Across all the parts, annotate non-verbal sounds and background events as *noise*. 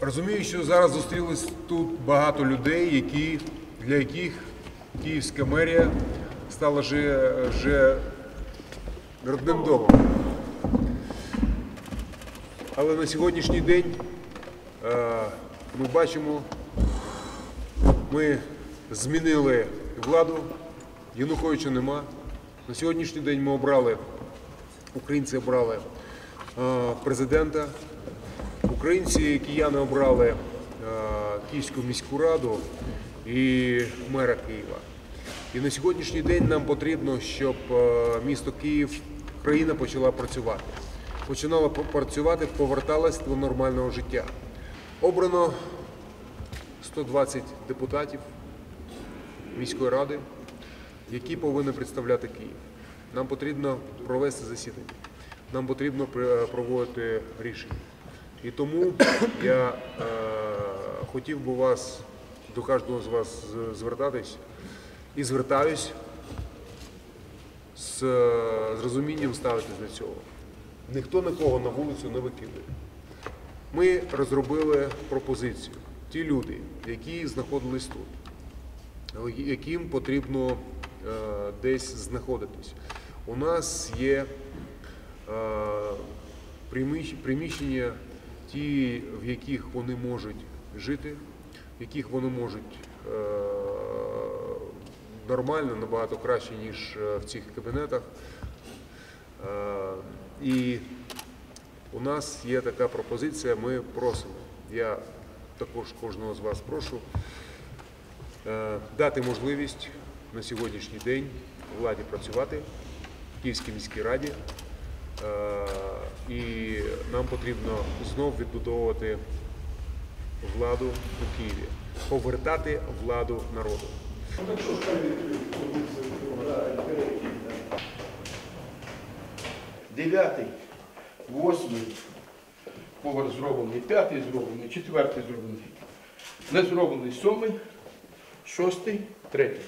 Розумію, що зараз зустрілись тут багато людей, які, для яких Київська мерія стала вже родним домом. Але на сьогоднішній день е, ми бачимо, ми змінили владу, Януковича нема. На сьогоднішній день ми обрали, українці обрали е, президента. Українці, кияни обрали е, Київську міську раду і мера Києва. І на сьогоднішній день нам потрібно, щоб е, місто Київ, країна почала працювати. Починала працювати, поверталась до нормального життя. Обрано 120 депутатів міської ради, які повинні представляти Київ. Нам потрібно провести засідання, нам потрібно проводити рішення. І тому *coughs* я е, хотів би вас до кожного з вас звертатись і звертаюсь з, е, з розумінням ставитись до цього. Ніхто нікого на вулицю не викидає. Ми розробили пропозицію. Ті люди, які знаходились тут, яким потрібно е, десь знаходитись. У нас є е, приміщ- приміщення, ті, в яких вони можуть жити, в яких вони можуть е, нормально, набагато краще, ніж е, в цих кабінетах. Е, І у нас є така пропозиція, ми просимо. Я також кожного з вас прошу е, дати можливість на сьогоднішній день владі працювати в Київській міській раді. І нам потрібно знов відбудовувати владу у Києві, повертати владу народу. Дев'ятий, восьмий. Поверх зроблений, п'ятий зроблений, четвертий зроблений. Не зроблений сьомий, шостий, третій.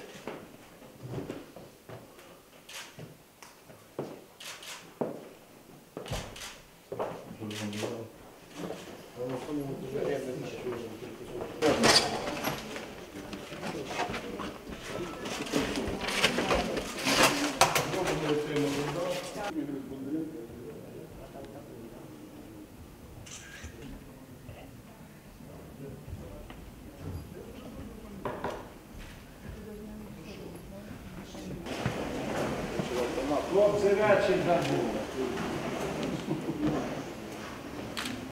Хлопці, вечір забули.